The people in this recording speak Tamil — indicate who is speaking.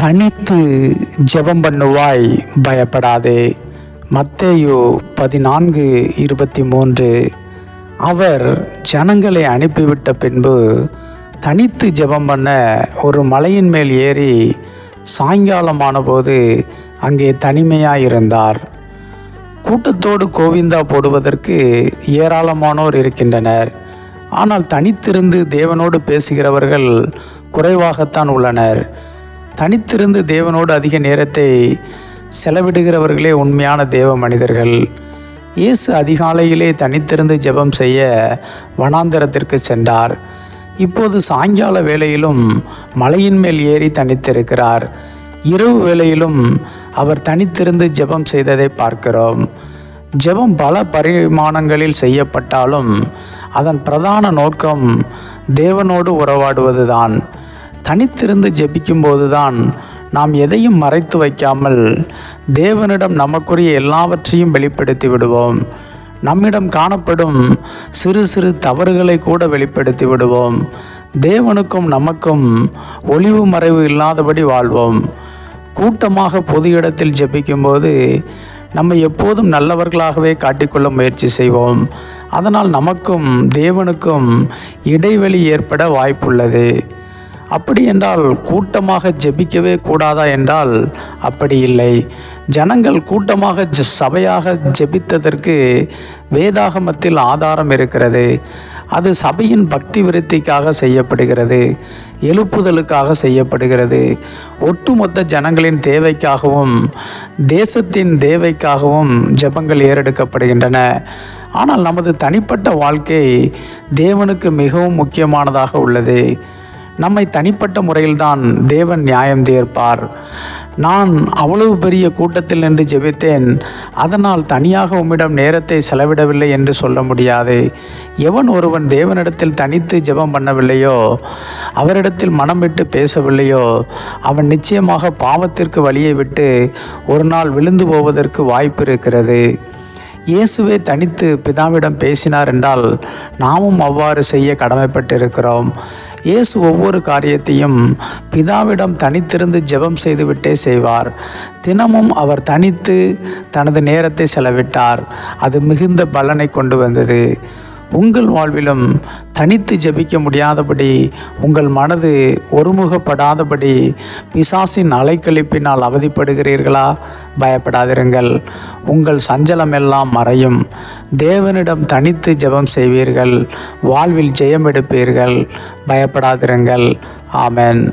Speaker 1: தனித்து ஜெபம் பண்ணுவாய் பயப்படாதே. மத்தேயு பதினான்கு இருபத்தி மூன்று அவர் ஜனங்களை அனுப்பிவிட்ட பின்பு தனித்து ஜெபம் பண்ண ஒரு மலையின் மேல் ஏறி சாயங்காலமானபோது அங்கே தனிமையாக இருந்தார் கூட்டத்தோடு கோவிந்தா போடுவதற்கு ஏராளமானோர் இருக்கின்றனர். ஆனால் தனித்திருந்து தேவனோடு பேசுகிறவர்கள் குறைவாகத்தான் உள்ளனர். தனித்திருந்து தேவனோடு அதிக நேரத்தை செலவிடுகிறவர்களே உண்மையான தேவ மனிதர்கள். இயேசு அதிகாலையிலே தனித்திருந்து ஜெபம் செய்ய வனாந்தரத்திற்கு சென்றார். இப்போது சாயங்கால வேளையிலும் மலையின் மேல் ஏறி தனித்திருக்கிறார். இரவு வேளையிலும் அவர் தனித்திருந்து ஜெபம் செய்ததை பார்க்கிறோம். ஜெபம் பல பரிமாணங்களில் செய்யப்பட்டாலும் அதன் பிரதான நோக்கம் தேவனோடு உறவாடுவதுதான். தனித்திருந்து ஜெபிக்கும்போதுதான் நாம் எதையும் மறைத்து வைக்காமல் தேவனிடம் நமக்குரிய எல்லாவற்றையும் வெளிப்படுத்தி விடுவோம். நம்மிடம் காணப்படும் சிறு சிறு தவறுகளை கூட வெளிப்படுத்தி விடுவோம். தேவனுக்கும் நமக்கும் ஒளிவு மறைவு இல்லாதபடி வாழ்வோம். கூட்டமாக பொது இடத்தில் ஜெபிக்கும்போது நம்ம எப்போதும் நல்லவர்களாகவே காட்டிக்கொள்ள முயற்சி செய்வோம். அதனால் நமக்கும் தேவனுக்கும் இடைவெளி ஏற்பட வாய்ப்புள்ளது. அப்படி என்றால் கூட்டமாக ஜெபிக்கவே கூடாதா என்றால் அப்படி இல்லை. ஜனங்கள் கூட்டமாக சபையாக ஜெபித்ததற்கு வேதாகமத்தில் ஆதாரம் இருக்கிறது. அது சபையின் பக்தி விருத்திக்காக செய்யப்படுகிறது. எழுப்புதலுக்காக செய்யப்படுகிறது. ஒட்டுமொத்த ஜனங்களின் தேவைக்காகவும் தேசத்தின் தேவைக்காகவும் ஜெபங்கள் ஏறெடுக்கப்படுகின்றன. ஆனால் நமது தனிப்பட்ட வாழ்க்கை தேவனுக்கு மிகவும் முக்கியமானதாக உள்ளது. நம்மை தனிப்பட்ட முறையில்தான் தேவன் நியாயம் தீர்ப்பார். நான் அவ்வளவு பெரிய கூட்டத்தில் நின்று ஜெபித்தேன். அதனால் தனியாக உம்மிடம் நேரத்தை செலவிடவில்லை என்று சொல்ல முடியாது. எவன் ஒருவன் தேவனிடத்தில் தனித்து ஜெபம் பண்ணவில்லையோ அவரிடத்தில் மனம் விட்டு பேசவில்லையோ அவன் நிச்சயமாக பாவத்திற்கு வழியை விட்டு ஒரு நாள் விழுந்து போவதற்கு வாய்ப்பு இருக்கிறது. இயேசுவே தனித்து பிதாவிடம் பேசினார் என்றால் நாமும் அவ்வாறு செய்ய கடமைப்பட்டிருக்கிறோம். இயேசு ஒவ்வொரு காரியத்தையும் பிதாவிடம் தனித்திருந்து ஜெபம் செய்துவிட்டே செய்வார். தினமும் அவர் தனித்து தனது நேரத்தை செலவிட்டார். அது மிகுந்த பலனை கொண்டு வந்தது. உங்கள் வாழ்விலும் தனித்து ஜெபிக்க முடியாதபடி உங்கள் மனது ஒருமுகப்படாதபடி பிசாசின் அலைக்கழிப்பினால் அவதிப்படுகிறீர்களா? பயப்படாதிருங்கள். உங்கள் சஞ்சலம் எல்லாம் மறையும். தேவனிடம் தனித்து ஜெபம் செய்வீர்கள். வாழ்வில் ஜெயம் எடுப்பீர்கள் பயப்படாதிருங்கள். ஆமேன்.